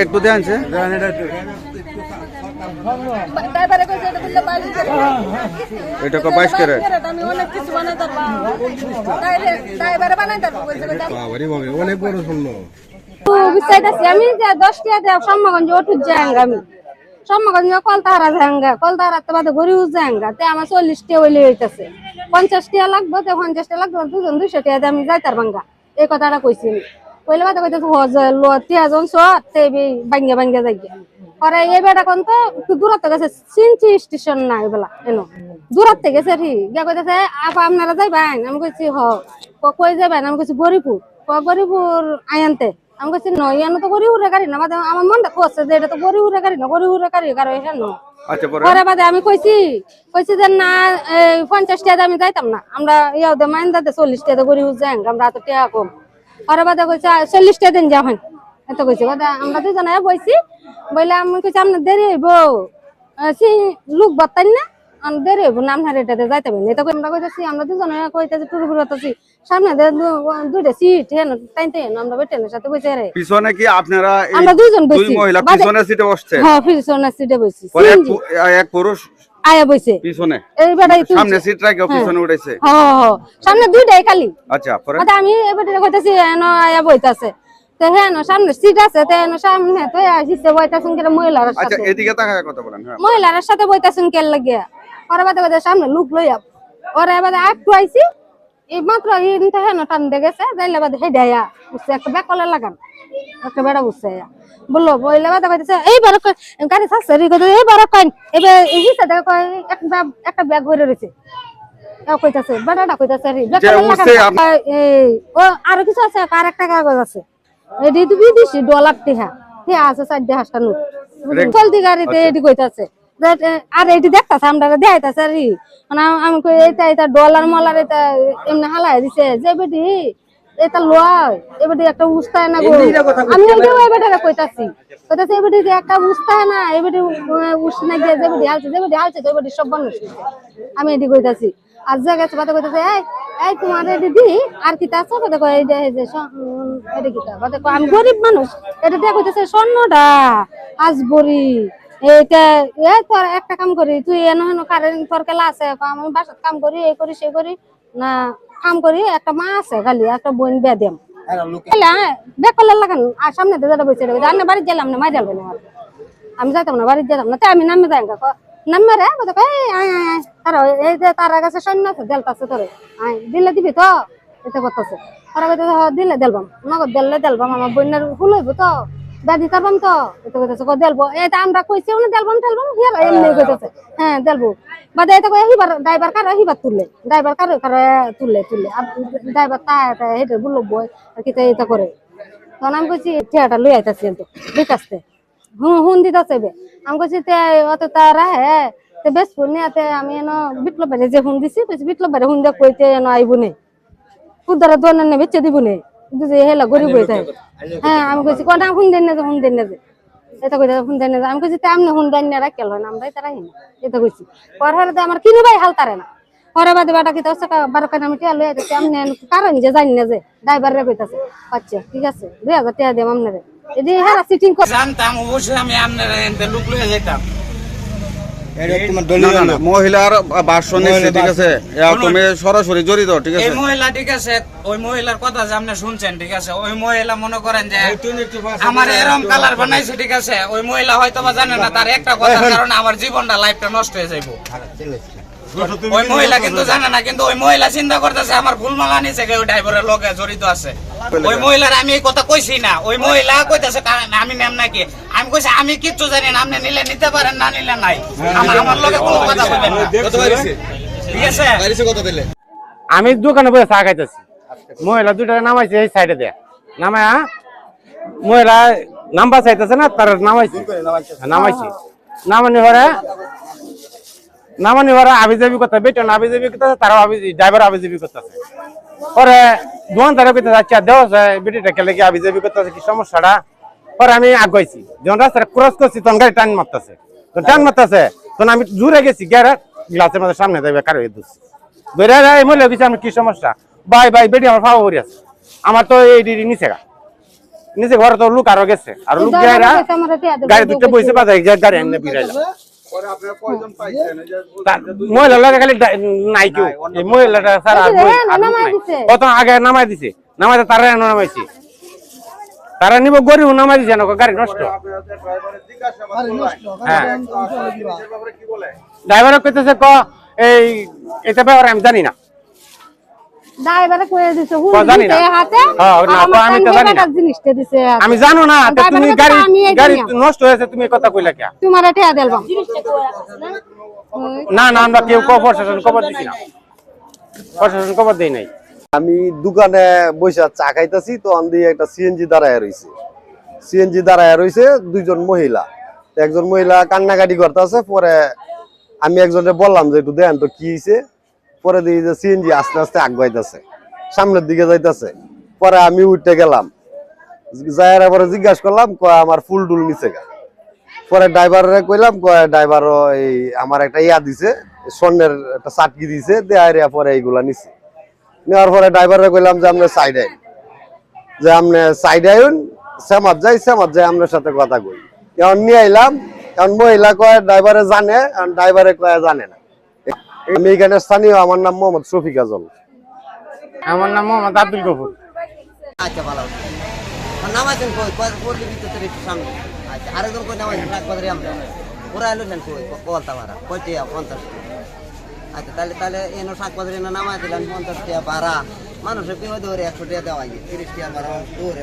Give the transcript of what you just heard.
একটু দেন এটা বললে বাইশ করে এটা কো বাইশ করে আমি অনেক বড় শূন্য আমি যে দশ টাকা দেওয়া সম্মাগঞ্জ ওটুক যাঙ্গা আমি। সম্মাগঞ্জ কলতাহারা যাঙ্গা কলতাহারা তো বাদে গরিব যাঙ্গা তে আমার চল্লিশ টাকা হইলে হইতেছে। পঞ্চাশ টাকা লাগবে তো পঞ্চাশ টাকা লাগবে দুজন দুইশো টাকা দিয়ে আমি যাইতার ভাঙ্গা। এই কথাটা কইছি কইলে বাদে কইতেছে হজ লো তিয়াজন সত তে বাঙ্গা বাঙ্গা যাই পরে এই বেটা কোন তো একটু দূরত্ব গেছে সিনচি স্টেশন না এবেলা এনো। দূরত্বে গেছে ঠিক। গিয়া কইতেছে আপা আপনারা যাইবেন? আমি কইছি হ। কই যাবেন আমি কইছি গরিপুর ক গরিপুর আয়ান্তে। আমি কইছি নয় ইয়ানো তো গরিপুরের গাড়ি না। বাদে আমার মনটা করছে যে এটা তো গরিপুরের গাড়ি না গরিপুরের গাড়ি কারও হেন আচ্ছা পরে? পরে বাদে আমি কইছি কইছি যে না পঞ্চাশ টাকা আমি যাইতাম না। আমরা ইয়াও দে মাইন দাতে চল্লিশ টাকা গরিব যাই আমরা তো টাকা কম। পরে বাদে কইছে "আ, চল্লিশ টাকা দিন যাবেন এত কইছে বাদে আমরা দুজনে বইছি। বইলে আমি কইছি আপনার দেরি হইব। সি লোক বাতাই না। দেরি হইব না আপনার এটাতে যাইতে পারেন এটা আমরা কইতেছি আমরা দুজনে কইতেছি টুরু টুরু হতেছি সামনে দুইটা সিট হেন টাইনতে হেন আমরা বেটেনের সাথে বইছে রে পিছনে কি আপনারা আমরা দুইজন দুই মহিলা পিছনে সিটে বসছে হ্যাঁ সিটে পরে এক পুরুষ আয়া বইছে। পিছনে। এই বেটাই সামনে সিট রাখে পিছনে উঠেছে হ হ, হ। সামনে দুইটাই খালি। আচ্ছা পরে? আচ্ছা আমি এবার কইতাছি এনো আয়া বইতাছে। তো হ্যাঁ সামনে সিট আছে তো এনো সামনে তো আসিছে বইতাছুন কেন মহিলার আচ্ছা সাথে এদিকে তাকায় কথা বলেন হ্যাঁ। মহিলার সাথে বইতাছুন কেন লাগিয়া? ওরা বাদে বাদে সামনে লুক লইয়া। ওরা বাদে আট আইছি। এই মাত্র ইনতে হ্যাঁ টান দে গেছে যাইলে বাদে হে দেয়া বুঝছে একটা ব্যাক কলার লাগান একটা বেড়া বুঝছে বলল বইলে বাদে কইতেছে এইবার কই- গাড়ি থাকছে রে কইতে এইবার কইন এবার এই হিসাবে কই একটা ব্যাগ- একটা ব্যাগ ভরে রয়েছে কইতাছে বেটাটা কইতাছে রে কলার লাগান এই ও আরও কিছু আছে আর একটা কাগজ আছে। এটি তো বিদেশি ডলার টিহা হে। আছে চার দেড় হাজার নোট চলতি গাড়িতে এটি কইতাছে। that, এ, আর এটি দেখতাছে আমরা দেখাইতাছে আর। মানে আম- এটা এটা ডলার মলার এটা এমনি হালাই দিছে। যে বেটি এটা লয় এবারে একটা উস্তায় না গো। আমি ওইটাও এবারে কইতাছি। কইতাছি এবারে যে একটা উস্তায় না এবারে উস না গিয়ে যে বেটি হালছে যে বেটি হালছে তো এবারে সব মানুষ। আমি এটি কইতাছি। আর জায়গায় বাদে কইতাছে এই এই তোমার এটি দি আর কি আছে? বাদে কই এই যে যে এটা কি তা আমি গরিব মানুষ এটা দিয়ে কইতাছে স্বর্ণটা। আজবরি এইটা এই তোর একটা কাম করি তুই এনো হেন কারেন্ট তোর কেলা আছে আমি বাসাত কাম করি এই করি সেই করি না কাম করি একটা মা আছে খালি একটা বোন বিয়া বেকলের লাগান আর সামনে বসে আমি বাড়ি গেলাম না আমি যাইতাম না বাড়ি যেতাম না তাই আমি নামে যাই নামে রে বলতে এই তার যে তার কাছে সৈন্য আছে দেলতাছে তোরে আয় দিলে দিবি তো এতে করতেছে। তারা দিলে দেলবাম। নগদ দেললে দেলবাম আমার বন্যার ফুল হইব তো। দাদি তারবাম তো? এতে কইতেছে কো দেলবো? এটা আমরা কইছি না দেলবাম দেলবাম হিয়ার এমনি কইতেছে। হ্যাঁ দেলবো। বাদে এটা কই হিবার, ড্রাইভার কার, হিবার তুললে। ড্রাইভার কার কার তুললে তুললে। আর ড্রাইভার তা এটা হেটে বলল বই আর কি এটা করে। তখন আমি কইছি ঠিয়াটা লই আইতাছি তো বিকাশতে হুম হুন দিতাছে বে। আমি কইছি, তে, অত তারা, হে, তে বেশ পুনিয়াতে আমি এনো বিপ্লব বারে যে হুন দিছি, কইছি বিপ্লব বারে হুন দে কইতে এনো আইবু নে। কুদারা দোন নে বেচে দিব নে। কিন্তু হেলা গরিব হইতে হ্যাঁ আমি কইছি কোনা হুন দেন না হুন দেন না এটা কইতে হুন দেন না আমি কইছি তে আমনে হুন দেন না রাখেল না আমরা তারা হিন। এটা কইছি। পর আমার কিনু ভাই হালতারে না। পরে বাদে বাটা কি তো বারো কানা আমি টিয়া লই আইতেছি আমনে কারণ যে জানি না যে? ড্রাইভার রে কইতাছে আচ্ছা ঠিক আছে দুই হাজার টাকা দেব আমনে রে। এদি হেরা সিটিং কর জানতাম অবশ্যই আমি আপনার এনতে লয়ে যেতাম এটা তোমার না দলীয় না না লোক। মহিলার ভাষণ ঠিক আছে? তুমি সরাসরি জড়িত ঠিক আছে? মহিলা ঠিক আছে ওই মহিলার কথা যে আপনি শুনছেন ঠিক আছে? ওই মহিলা মনে করেন যে আমার এরম কালার বানাইছে ঠিক আছে? ওই মহিলা হয়তো বা জানে না তার একটা কথা কারণে আমার জীবনটা লাইফটা নষ্ট হয়ে যাইব। ওই মহিলা কিন্তু জানে না কিন্তু ওই মহিলা চিন্তা করতেছে আমার ফুলমালা নিচে কেউ ড্রাইভারের লোকে জড়িত আছে। ওই মহিলার আমি এই কথা কইছি না। ওই মহিলা কইতাছে "কা- আমি নেম নাকি? আমি কইছি আমি কিচ্ছু জানি না আপনি নিলে নিতে পারেন না নিলে নাই। আমার আমার লগে কোনো কথা বলবেন ঠিক আছে আমি দোকানে বসে চা খাইতেছি। মহিলা দুটা নামাইছে এই সাইডে দেয়া। নামায়া মহিলা নাম্বার চাইতেছে না তার নামাইছে। নামাইছে। নামানি হরে নামানি হরে আবি যাবি কথা বেটন আবি যাবি করতেছে তারাও আবি ড্রাইভার আবি যাবি করতেছে পরে দোকান তারা কইতেছে আচ্ছা দেওয়া যায় বেটিটা কি আবি যাবি করতেছে কি সমস্যাটা? পরে আমি আগাইছি। যখন রাস্তাটা ক্রস করছি তখন গাড়ি টান মারতেছে। তো টান মারতেছে তখন আমি জুড়ে গেছি গ্যারা গ্লাসের মধ্যে সামনে দেবে কারও বেড়ে এই মহিলা কিছু আমার কি সমস্যা? ভাই ভাই বেটি আমার ফাওয়া করি আছে। আমার তো এই ডিডি নিচে গা। নিচে ঘরে তো লোক আরও গেছে। আর লোক গাড়ি দুটো বইছে বাজারে যে গাড়ি এনে পরে আপনারা কয়জন পাইছেন? এই যে তার- মহিলা লাগে খালি নাই কেউ। এই মহিলাটা স্যার আর ওই যে মহিলা- আর লোক নামায় নাই। দিছে। কত আগে নামাই দিছে। নামাই তারা এনে নামাইছে। তারা নিব গরিব নামাই দিছে না গাড়ি নষ্ট। হ্যাঁ। ড্রাইভার কইতেছে ক এই এটা ব্যাপারে আমি জানি না। আমি জানি না। হাতে। আমি জানো না। তুমি গাড়ি এই গাড়ি নষ্ট হয়েছে তুমি কথা কইলা কে? তোমার না না আমরা কেউ ক- প্রশাসন খবর দিছি না। প্রশাসন খবর দেই নাই। আমি দোকানে বসে চা খাইতেছি তো আমি একটা সিএনজি দাঁড়ায় রইছে। সিএনজি দাঁড়ায় রইছে দুইজন মহিলা। একজন মহিলা কান্নাকাটি করতেছে পরে আমি একজনে বললাম যে একটু দেন তো কি হয়েছে পরে দেখি যে সিএনজি আস্তে আস্তে আগাইতেছে, সামনের দিকে যাইতেছে। পরে আমি উঠতে গেলাম, যাইয়ার পরে জিজ্ঞাসা করলাম, কয় আমার ফুল টুল নিচে গা। পরে ড্রাইভারে কইলাম, কয় ড্রাইভার এই আমার একটা ইয়া দিছে, স্বর্ণের একটা চাটকি দিছে, দেয়া পরে এইগুলা নিছে। নেওয়ার পরে ড্রাইভারে কইলাম যে আপনি সাইড আইন। যে আপনি সাইড আইন, সেমাত যাই সেমাত যাই আপনার সাথে কথা কই। এখন নিয়ে আইলাম, এখন মহিলা কয়, ড্রাইভারে জানে, এখন ড্রাইভারে কয়, জানে না। আমি এখানে স্থানীয় আমার নাম মোহাম্মদ শফিক আজল আমার নাম মোহাম্মদ আব্দুল গফুর। আচ্ছা ভালো। নামাইছেন কই পড়লি ভিতরে একটু সামনে। আচ্ছা আরেকজন কই নামাইছেন রাত বাজারে আমরা ওরা এলো নেন কই? কলতা ভাড়া কয়টি পঞ্চাশ টাকা আচ্ছা তাহলে তাহলে এনো শাক বাজারে নামাই দিলেন পঞ্চাশ টাকা ভাড়া মানুষের ধরে একশো টাকা দেওয়া তিরিশ টাকা ভাড়া দৌড়ে।